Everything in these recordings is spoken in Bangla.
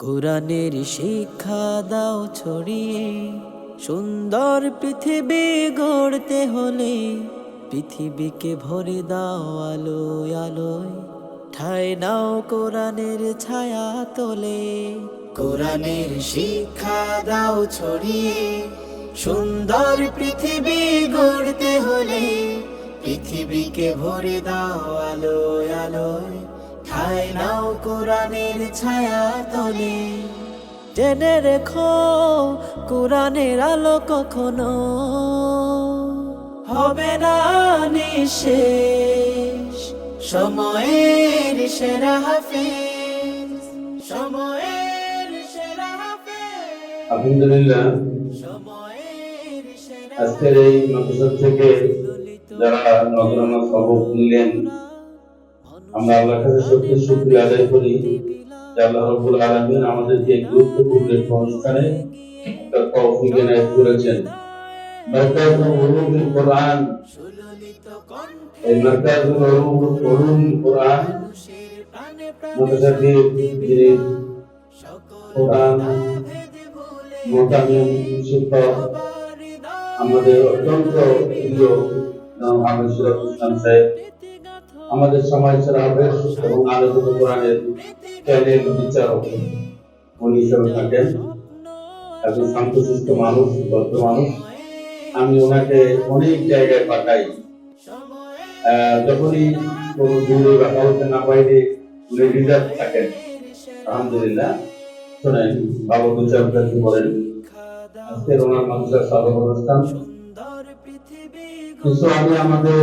কোরআনের শিক্ষা দাও ছড়িয়ে, সুন্দর পৃথিবী গড়তে হলে পৃথিবীকে ভরে দাও আলোয় আলোয়। ঠায় নাও কোরআনের ছায়া তোলে। কোরআনের শিক্ষা দাও ছড়িয়ে, সুন্দর পৃথিবী গড়তে হলে পৃথিবীকে ভরে দাও আলোয় আলোয়। ঠায় নাও কোরআনের ছায়া তোলে জেনে রেখো কোরআনের আলো কখনো হবে না নিশেষ। সময়ের সেরা হাফিজ সময়ের সেরা হাফিজ। আলহামদুলিল্লাহ সময়ের সেরা আজকের এই মাদ্রাসা থেকে যারা নজরানা সবক নিলেন আমরা আল্লাহর কাছে সত্যি শুকরিয়া আদায় করি যে আল্লাহ রব্বুল আলামিন আমাদেরকে এই গুরুত্বপূর্ণ একটা অনুষ্ঠানে একটা তৌফিক এনায়েত করেছেন। মার্কাজুল উলুমুল কোরআন। এই মার্কাজুল উলুমুল উলুমুল কোরআন। মাদ্রাসাটির যিনি কোরআন মোতামিম শিক্ষক আমাদের অত্যন্ত প্রিয় জনাব আমির সিরাজ ইসলাম সাহেব। আমাদের সমাজ সেরা হাফেজ এবং আলোকিত কোরআনের চ্যানেল বিচারক উনি হিসেবে থাকেন। একজন শান্তশিষ্ট মানুষ, ভদ্র মানুষ। আমি ওনাকে অনেক জায়গায় পাঠাই। যখনই কোনো দূরে বা কাউকে না পাইলে উনি রিজার্ভ থাকেন। আলহামদুলিল্লাহ। শোনেন, বাবা বিচারক কি বলেন? আজকের ওনার মানুষের সভা অনুষ্ঠান কিছু আমি আমাদের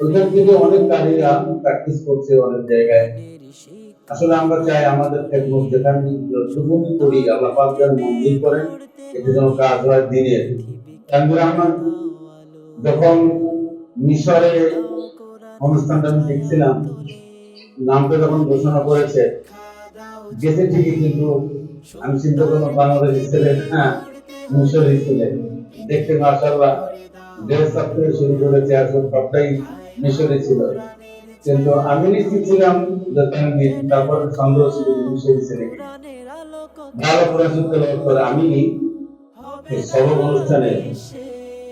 ওইখান থেকে অনেক কারীরা প্র্যাকটিস করছে অনেক জায়গায়। আসলে আমরা চাই আমাদের খেদমত যেখানে যতটুকুনি করি, আল্লাহ পাক যেন মঞ্জুর করেন, এতে যেন কাজ হয় দিনের। তানভীর আহমদ যখন মিশরে অনুষ্ঠানটা আমি দেখছিলাম, নামটা যখন ঘোষণা করেছে, গেছে ঠিকই কিন্তু আমি চিন্তা করলাম বাংলাদেশ ছেলে হ্যাঁ মিশরে ছিলেন দেখতে মাশাআল্লাহ ড্রেস আপ থেকে শুরু করে চেয়ার সবটাই মিশরে ছিল। কিন্তু আমি নিশ্চিত ছিলাম যে তানভীর তারপর সন্দেহ ছিল মিশরে ভালো করে শুনতে করে আমি সবক অনুষ্ঠানে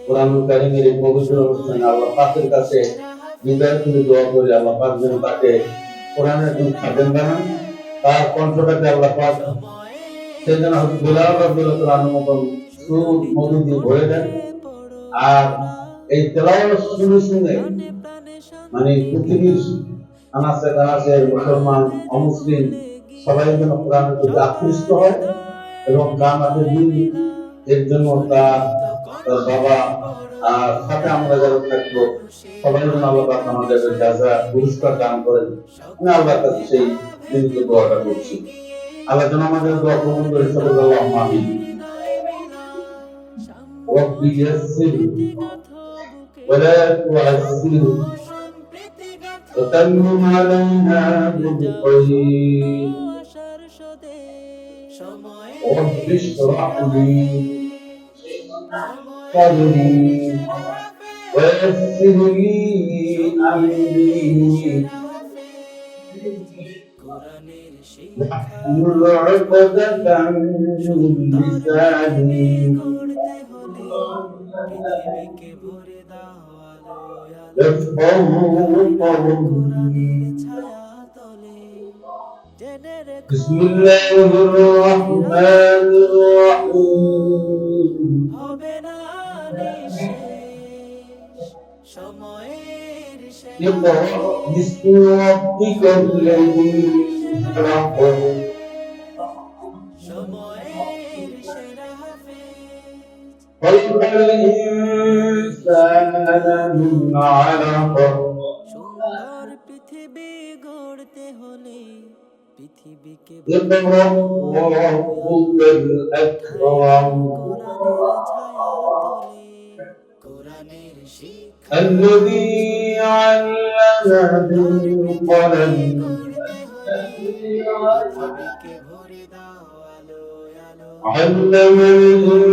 কোরআনুল কারিমের পবিত্র অনুষ্ঠানে আল্লাহ পাকের কাছে দোয়া করি আল্লাহ পাক যেন তাকে কোরআনের খাদেম বানান। তার কণ্ঠটাকে আল্লাহ পাক সেই জন্য বিলাল রাব্দুল্লাহ তাআলার মতন সুর মধু দিয়ে ভরে দেন। আর এই তেলাওয়াত শুনে শুনে মানে পৃথিবীর আনাচে কানাচে মুসলমান অমুসলিম সবাই যেন কোরআনের প্রতি আকৃষ্ট হয় এবং কামাতের দিন এর জন্য তার তার বাবা আর সাথে আমরা যারা থাকবো সবাই যেন আল্লাহ পাক আমাদের যাজা পুরস্কার দান করেন আমি আল্লাহর কাছে সেই বিনীত দোয়াটা করছি আল্লাহ যেন আমাদের দোয়া কবুল করে সবাই আল্লাহ আমিন রব্বি ইয়াসসির ولا تعسر وتمم علينا بالخير رب اشرح لي صدري ويسر لي امري واحلل عقدة من لساني يفقهوا قولي بسم الله الرحمن الرحيم اقرأ باسم ربك الذي خلق خلق الإنسان من علق সুন্দর পৃথিবী গড়তে হলে পৃথিবী নবীকে اقرأ وربك الأكرم কোরআনের ছায়া তলে কোরআনের শিক্ষা الذي علم بالقلم নবীকে ভরে দাও আলোয় আলো علم الإنسان ما لم يعلم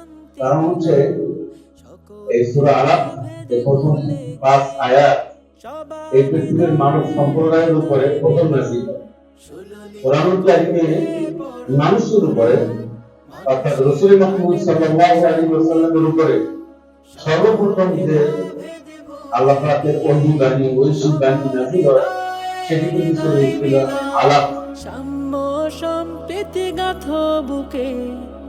কারণ হচ্ছে এই সূরা আলাপ প্রথম পাঁচ আয়াত, এই পৃথিবীর মানব সম্প্রদায়ের উপরে প্রথম নাসিল কোরআন কারিমে মানুষের উপরে, অর্থাৎ রসুল মাহমুদ সাল্লাল্লাহু আলাইহি ওয়াসাল্লামের উপরে সর্বপ্রথম যে আল্লাহ পাকের অনুগামী ঐশিক গান্ধী নাসিল হয়, সেটি কিন্তু আলাপ সাম্য সম্প্রীতি গাথ বুকে।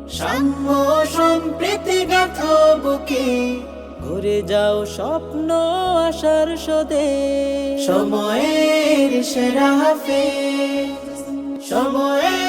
সাম্য সম্প্রীতি গাথ বুকে ঘুরে যাও স্বপ্ন আসার সদে। সময়ের সেরা হাফে সময়ের